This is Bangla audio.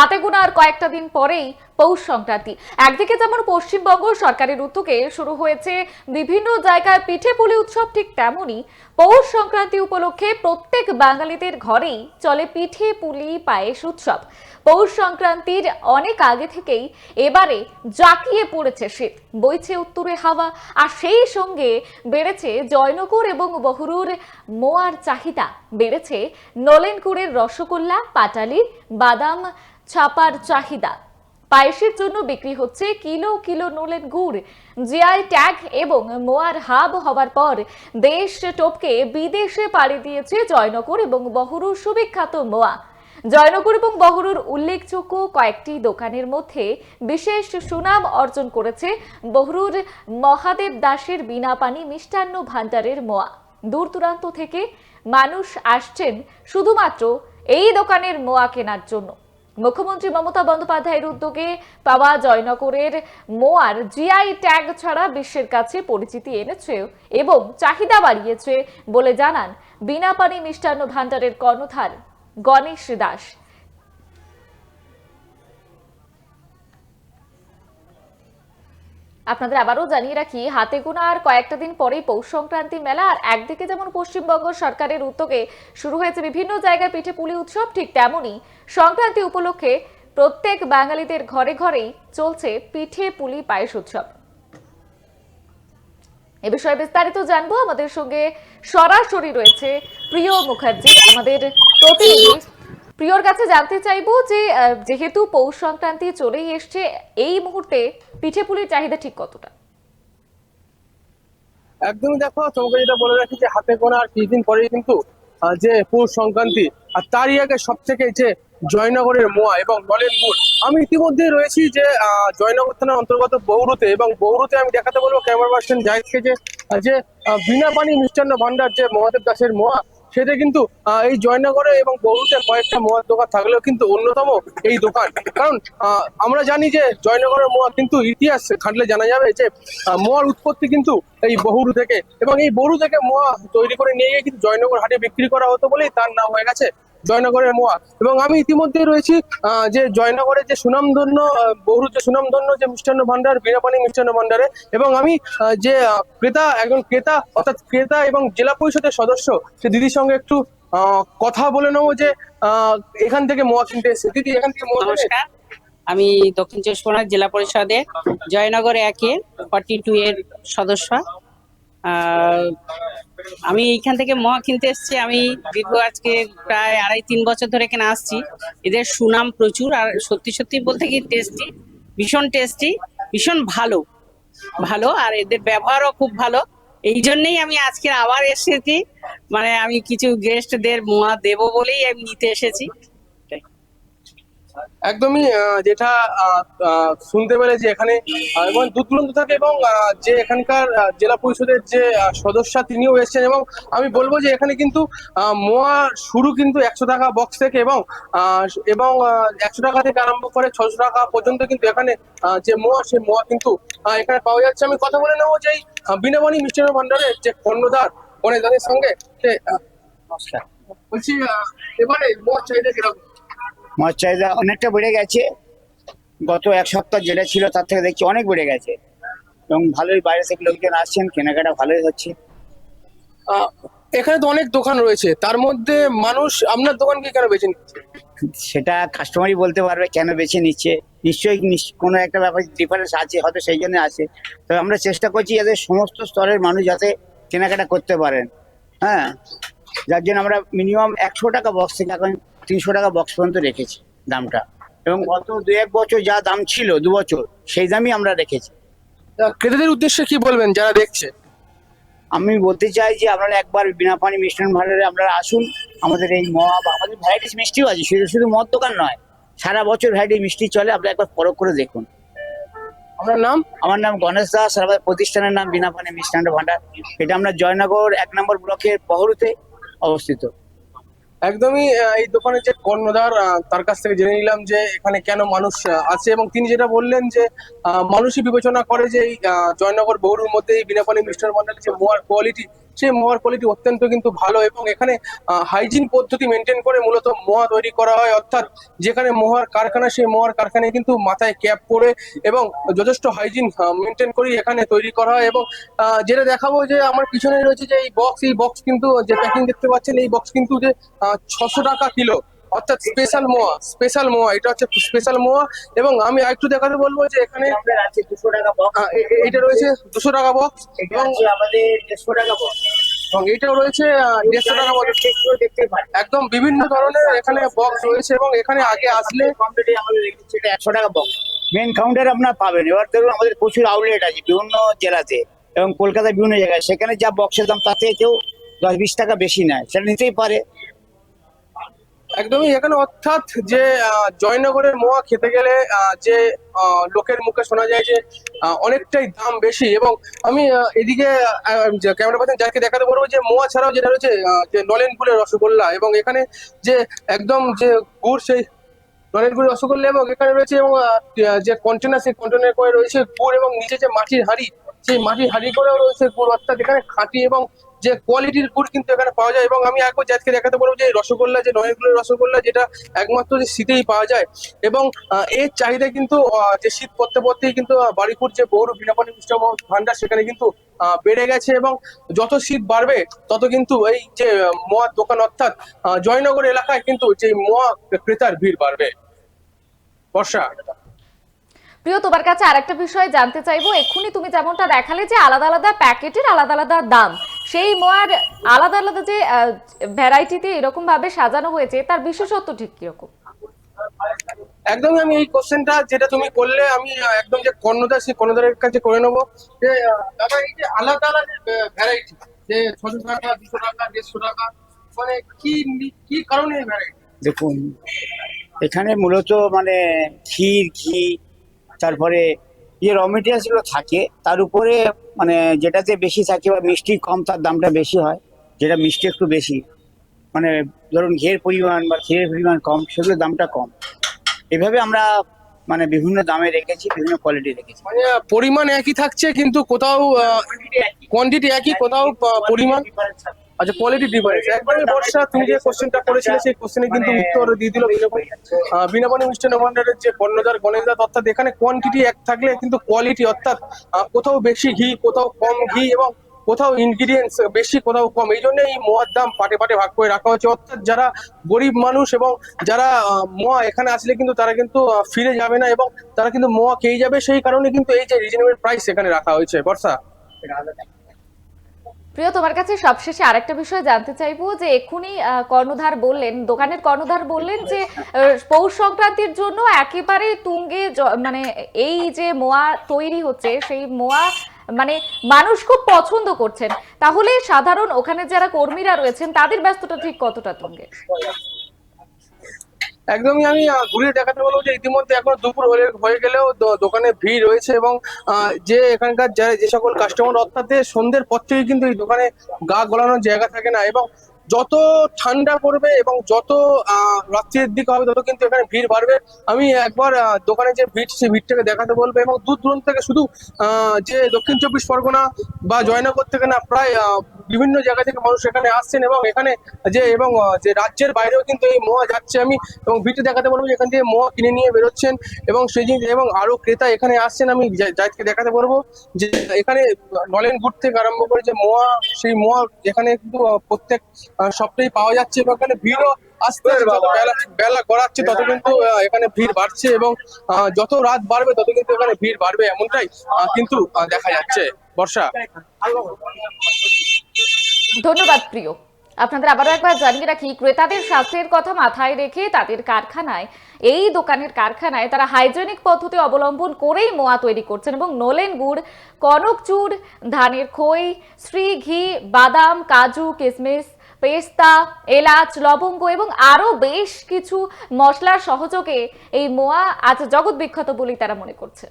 হাতে গোনা আর কয়েকটা দিন পরেই পৌষ সংক্রান্তি। একদিকে যেমন পশ্চিমবঙ্গ সরকারের উদ্যোগে শুরু হয়েছে বিভিন্ন জায়গায় পিঠে পুলি উৎসব, ঠিক তেমনই পৌষ সংক্রান্তি উপলক্ষে প্রত্যেক বাঙালিদের ঘরেই চলে পিঠে পুলি পায়েস উৎসব। পৌষ সংক্রান্তির অনেক আগে থেকেই এবারে জাঁকিয়ে পড়েছে শীত, বইছে উত্তরে হাওয়া, আর সেই সঙ্গে বেড়েছে জয়নগর এবং বহরুর মোয়ার চাহিদা। বেড়েছে নলেনকুড়ের রসগোল্লা, পাটালি, বাদাম ছাপার চাহিদা। পায়েসের জন্য বিক্রি হচ্ছে কিলো কিলো নলেন গুড়, জিআই ট্যাগ এবং মোয়ার হাব হওয়ার পর দেশ টপকে বিদেশে পাড়ি দিয়েছে জয়নগর এবং বহরুর সুবিখ্যাত মোয়া। জয়নগর এবং বহরুর উল্লেখযোগ্য কয়েকটি দোকানের মধ্যে বিশেষ সুনাম অর্জন করেছে বহরুর মহাদেব দাসের বিনা পানি মিষ্টান্ন ভাণ্ডারের মোয়া। দূর দূরান্ত থেকে মানুষ আসছেন শুধুমাত্র এই দোকানের মোয়া কেনার জন্য। মুখ্যমন্ত্রী মমতা বন্দ্যোপাধ্যায়ের উদ্যোগে পাওয়া জয়নগরের মোয়ার জিআই ট্যাগ ছাড়া বিশ্বের কাছে পরিচিতি এনেছে এবং চাহিদা বাড়িয়েছে বলে জানান বিনা পানি মিষ্টান্ন ভাণ্ডারের কর্ণধার গণেশ দাস। আপনাদের আবারও জানিয়ে রাখি, হাতে গোনা আর কয়েকটা দিন পরেই পৌষ সংক্রান্তি মেলা আর একদিকে যেমন পশ্চিমবঙ্গ সরকারের উদ্যোগে শুরু হয়েছে বিভিন্ন জায়গায় পিঠে পুলি উৎসব, ঠিক তেমনই সংক্রান্তি উপলক্ষে প্রত্যেক বাঙালিদের ঘরে ঘরেই চলছে পিঠে পুলি পায়েস উৎসব। এ বিষয়ে বিস্তারিত জানব। আমাদের সঙ্গে সরাসরি রয়েছে প্রিয় মুখার্জি, আমাদের প্রতিনিধি প্রিয়র কাছে জানতে চাইব যে যেহেতু পৌষ সংক্রান্তি চলেই এসছে, এই মুহূর্তে পিঠে পুলির চাহিদা ঠিক কতটা? একদমই দেখো, তোমাকে যেটা বলে রাখি যে হাতে গোনা আর কিছুদিন পরেই কিন্তু যে পৌষ সংক্রান্তি, আর তারই আগে সব থেকে যে জয়নগরের মোয়া এবং নলেন গুড়, আমি ইতিমধ্যে রয়েছি যে জয়নগর থানার অন্তর্গত বৌরুতে এবং বৌরুতে আমি দেখাতে বলব ক্যামেরা পার্সন জাহিদকে যে বিনা পানি মিষ্টান্ন ভান্ডার যে মহাদেব দাসের মোয়া সেটা কিন্তু এই জয়নগরে এবং বহুতে কয়েকটা মোয়ার দোকান থাকলেও কিন্তু অন্যতম এই দোকান। কারণ আমরা জানি যে জয়নগরের মোয়া কিন্তু ইতিহাস খাটলে জানা যাবে যে মোয়ার উৎপত্তি কিন্তু এই বহুরু থেকে। এবং এই বহুরু থেকে মোয়া তৈরি করে নিয়ে গিয়ে কিন্তু জয়নগর হাটে বিক্রি করা হতো বলেই তার নাম হয়ে গেছে। জয়নগরের মোয়া। এবং আমি ইতিমধ্যে রয়েছি যে জয়নগরের যে সুনামধন্য বহুরূর যে সুনামধন্য যে মিষ্টান্ন ভান্ডার বীরাপানি মিষ্টান্ন ভান্ডারে, এবং আমি যে ক্রেতা, একজন ক্রেতা, অর্থাৎ ক্রেতা এবং জেলা পরিষদের সদস্য, সে দিদির সঙ্গে একটু কথা বলে নেব যে এখান থেকে মোয়া কিনতে এসেছে। দিদি, এখান থেকে মোয়া আমি দক্ষিণ চব্বিশ পরগনা জেলা পরিষদের জয়নগর একে, ফর্টি টু এর সদস্য। আমি এইখান থেকে মহা কিনতে এসেছি। আমি দীর্ঘ আজকে প্রায় আড়াই তিন বছর ধরে এখানে আসছি। এদের সুনাম প্রচুর আর সত্যি সত্যি বলতে কি টেস্টি ভীষণ টেস্টি ভীষণ ভালো ভালো আর এদের ব্যবহারও খুব ভালো। এই জন্যেই আমি আজকে আবার এসেছি। মানে আমি কিছু গেস্টদের মোয়া দেবো বলেই আমি নিতে এসেছি। একদমই যেটা শুনতে পেরেছি এখানে এবং দূর দূরান্ত থাকে এবং যে এখানকার জেলা পরিষদের যে সদস্য তিনিও এসেছেন এবং আমি বলব যে এখানে কিন্তু মোয়া শুরু কিন্তু একশো টাকা বক্স থেকে এবং এবং একশো টাকা থেকে আরম্ভ করে ছশো টাকা পর্যন্ত কিন্তু এখানে যে মোয়া সে মোয়া কিন্তু এখানে পাওয়া যাচ্ছে। আমি কথা বলে নেব যে বিনাবাণী মিষ্টান্ন ভান্ডারের যে কর্ণধার গণেশ দাদের সঙ্গে যে, বলছি এবারে মোয়ার চাহিদা কীরকম? মাছ চাহিদা অনেকটা বেড়ে গেছে। গত এক সপ্তাহ যেটা ছিল তার থেকে দেখছি অনেক বেড়ে গেছে। এবং ভালোই বাইরে থেকে লোকজন আসছেন কেনাকাটা ভালোই হচ্ছে। এখানে তো অনেক দোকান রয়েছে। তার মধ্যে মানুষ আপনার দোকানকে কেন বেছে নিচ্ছে? সেটা কাস্টমারই বলতে পারবে কেন বেছে নিচ্ছে। নিশ্চয়ই নিশ- কোনো একটা ব্যাপার ডিফারেন্স আছে হয়তো সেই জন্য আছে। তবে আমরা চেষ্টা করছি যাতে সমস্ত স্তরের মানুষ যাতে কেনাকাটা করতে পারেন। হ্যাঁ? যার জন্য আমরা মিনিমাম একশো টাকা বক্স থেকে এখন তিনশো টাকা বক্স পর্যন্ত রেখেছি দামটা। এবং গত দু এক বছর যা দাম ছিল দু বছর সেই দামই আমরা রেখেছি। ক্রেতাদের উদ্দেশ্যে কি বলবেন যারা দেখছে? আমি বলতে চাই যে আপনারা একবার বিনা পানি মিষ্টান্ন ভান্ডারে আপনারা আসুন। আমাদের এই বা আমাদের ভ্যারাইটিস মিষ্টিও আছে শুধু শুধু মদ দোকান নয় সারা বছর ভ্যারাইটি মিষ্টি চলে আপনারা একবার পরখ করে দেখুন। আপনার নাম? আমার নাম গণেশ দাস আর আমাদের প্রতিষ্ঠানের নাম বিনা পানি মিষ্টান্ন ভাণ্ডার। এটা আমরা জয়নগর এক নম্বর ব্লকের পহরুতে অবস্থিত। একদমই এই দোকানের যে কর্ণধার তার কাছ থেকে জেনে নিলাম যে এখানে কেন মানুষ আছে এবং তিনি যেটা বললেন যে মানুষই বিবেচনা করে যে এই জয়নগর বৌরুর মধ্যে এই বিনাপানি মিষ্টার যে মোয়ার কোয়ালিটি সেই মোয়ার কোয়ালিটি অত্যন্ত কিন্তু ভালো এবং এখানে হাইজিন পদ্ধতি মেনটেন করে মূলত মোয়া তৈরি করা হয়। অর্থাৎ যেখানে মোয়ার কারখানা সেই মোয়ার কারখানায় কিন্তু মাথায় ক্যাপ পরে এবং যথেষ্ট হাইজিন মেনটেন করেই এখানে তৈরি করা হয় এবং যেটা দেখাবো যে আমার পিছনে রয়েছে যে এই বক্স এই বক্স কিন্তু যে প্যাকিং দেখতে পাচ্ছেন এই বক্স কিন্তু যে ছশো টাকা কিলো। অর্থাৎ স্পেশাল মোয়া স্পেশাল মোয়া এটা হচ্ছে স্পেশাল মোয়া এবং আমি আরেকটু দেখাতে বলব যে এখানে এটা রয়েছে দুশো টাকা বক্স এবং আমাদের দেড়শো টাকা বক্স এবং এটাও রয়েছে দেড়শো টাকা মতো। একদম বিভিন্ন ধরনের এখানে বক্স রয়েছে এবং এখানে আগে আসলে একশো টাকা বক্স মেন কাউন্টার আপনার পাবেন। এবার ধরুন আমাদের প্রচুর আউটলেট আছে, বিভিন্ন জেলাতে এবং কলকাতার বিভিন্ন জায়গায়। সেখানে যা বক্সের দাম তাতে কেউ দশ বিশ টাকা বেশি নেয়। সেটা নিতেই পারে। একদমই, এখানে অর্থাৎ যে জয়নগরের মোয়া খেতে গেলে যে লোকের মুখে শোনা যায় যে অনেকটাই দাম বেশি এবং আমি এদিকে ক্যামেরা পার্সন যাকে দেখাতে পারব যে, মোয়া ছাড়াও যেটা রয়েছে যে নলেন রসগোল্লা এবং এখানে যে, একদম যে গুড় সেই নলেন গুড়ের রসগোল্লা এবং এখানে রয়েছে এবং যে কন্টেনার সেই কন্টেনার করে রয়েছে গুড় এবং নিচে যে মাটির হাঁড়ি, সেই মাটির হাঁড়ি করেও রয়েছে গুড়, অর্থাৎ এখানে খাঁটি এবং যে কোয়ালিটির গুড় কিন্তু এখানে পাওয়া যায় এবং আমি একবার যাকে দেখাতে পারব যে রসগোল্লা, যে নয়নগুলোর রসগোল্লা, যেটা একমাত্র যে শীতেই পাওয়া যায় এবং এর চাহিদা কিন্তু যে শীত পড়তে পড়তেই কিন্তু বাড়িপুর যে বৌর বিনাপানি মিষ্টি ভান্ডার সেখানে কিন্তু বেড়ে গেছে এবং যত শীত বাড়বে, তত কিন্তু এই যে মোয়ার দোকান অর্থাৎ জয়নগর এলাকায় কিন্তু যে মোয়া ক্রেতার ভিড় বাড়বে। বর্ষা। প্রিয়, তোমার কাছে আরেকটা বিষয় জানতে চাইব। এক্ষুনি তুমি যেমনটা দেখালে যে আলাদা আলাদা প্যাকেটের আলাদা আলাদা দাম। সেই মোয়ার আলাদা আলাদা যে ভ্যারাইটিতে এরকম ভাবে সাজানো হয়েছে তার বিশেষত্ব ঠিক কীরকম? একদমই আমি এই কোশ্চেনটা যেটা তুমি করলে আমি একদম যে কর্ণধার সেই কর্ণধারের কাছে করে নেব যে দাদা এই যে আলাদা আলাদা ভ্যারাইটি যে ছশো টাকা দুশো টাকা দেড়শো টাকা মানে কি কি কারণে ভ্যারাইটি? দেখুন এখানে মূলত মানে ক্ষীর ঘি তারপরে যে র মেটেরিয়ালসগুলো থাকে তার উপরে মানে যেটাতে বেশি থাকে বা মিষ্টি কম তার দামটা বেশি হয় যেটা মিষ্টি একটু বেশি। মানে ধরুন ঘের পরিমাণ বা ক্ষীরের পরিমাণ কম সেগুলোর দামটা কম। এভাবে আমরা মানে বিভিন্ন দামে রেখেছি বিভিন্ন কোয়ালিটি রেখেছি। মানে পরিমাণ একই থাকছে কিন্তু কোথাও কোয়ান্টিটি একই কোথাও পরিমাণ? আচ্ছা কোয়ালিটি ডিফারেন্স একবারে বর্ষা তুমি যে কোশ্চেনটা করেছিলে সেই কোশ্চেনে কিন্তু উত্তর দিয়ে দিল বিনাপানি মিষ্টান্ন ভান্ডারের যে কর্ণধার গণেশদাস অর্থাৎ এখানে কোয়ান্টিটি এক থাকলে কিন্তু কোয়ালিটি অর্থাৎ কোথাও বেশি ঘি কোথাও কম ঘি এবং কোথাও ইনগ্রিডিয়েন্টস বেশি কোথাও কম। এই জন্য এই মোয়ার দাম পাটে পাটে ভাগ করে রাখা হচ্ছে। অর্থাৎ যারা গরিব মানুষ এবং যারা মোয়া এখানে আসলে কিন্তু তারা কিন্তু ফিরে যাবে না এবং তারা কিন্তু মোয়া খেয়ে যাবে। সেই কারণে কিন্তু এই যে রিজনেবল প্রাইস এখানে রাখা হয়েছে। বর্ষা? প্রিয় তোমার কাছে সবশেষে আরেকটা বিষয় জানতে চাইব যে আহ, কর্ণধার বললেন দোকানের কর্ণধার বললেন যে পৌষ সংক্রান্তির জন্য একেবারে তুঙ্গে মানে এই যে মোয়া তৈরি হচ্ছে সেই মোয়া মানে মানুষ খুব পছন্দ করছেন। তাহলে সাধারণ ওখানে যারা কর্মীরা রয়েছেন তাদের ব্যস্ততা ঠিক কতটা তুঙ্গে? একদমই আমি ঘুরিয়ে দেখাতে বলব যে ইতিমধ্যে এখন দুপুর হয়ে হয়ে গেলেও দোকানে ভিড় রয়েছে এবং যে এখানকার যা- যে সকল কাস্টমার অর্থাৎ সন্ধ্যের পর থেকে কিন্তু এই দোকানে গা গলানোর জায়গা থাকে না এবং যত ঠান্ডা পড়বে এবং যত রাত্রির দিকে হবে তত কিন্তু এখানে ভিড় বাড়বে। আমি একবার দোকানে যে ভিড় সেই ভিড়টাকে দেখাতে বলব এবং দূর দূরান্ত থেকে শুধু যে দক্ষিণ চব্বিশ পরগনা বা জয়নগর থেকে না, প্রায় বিভিন্ন জায়গা থেকে মানুষ এখানে আসছেন এবং এখানে যে এবং যে রাজ্যের বাইরেও কিন্তু এই মোয়া যাচ্ছে আমি এবং ভিড়টা দেখাতে পারব যে এখান থেকে মোয়া কিনে নিয়ে বেরোচ্ছেন এবং সেই জিনিস এবং আরও ক্রেতা এখানে আসছেন আমি যাদেরকে দেখাতে পারব যে এখানে নলেন গুড় থেকে আরম্ভ করে যে মোয়া সেই মোয়া এখানে কিন্তু প্রত্যেক সপ্তাহে পাওয়া যাচ্ছে এবং এখানে ভিড়ও আসতে বেলা বেলা গড়াচ্ছে তত কিন্তু এখানে ভিড় বাড়ছে এবং যত রাত বাড়বে তত কিন্তু এখানে ভিড় বাড়বে এমনটাই কিন্তু দেখা যাচ্ছে। বর্ষা। ধন্যবাদ, প্রিয়। আপনাদের আবারও একবার জানিয়ে রাখি, ক্রেতাদের স্বাস্থ্যের কথা মাথায় রেখে তাদের কারখানায়, এই দোকানের কারখানায় তারা হাইজেনিক পদ্ধতি অবলম্বন করেই মোয়া তৈরি করছেন এবং নলেন গুড়, কনক চুড় ধানের খই শ্রী ঘি, বাদাম, কাজু কিশমিশ পেস্তা, এলাচ, লবঙ্গ এবং আরও বেশ কিছু মশলার সহযোগে এই মোয়া আজ জগৎ বিখ্যাত বলেই তারা মনে করছে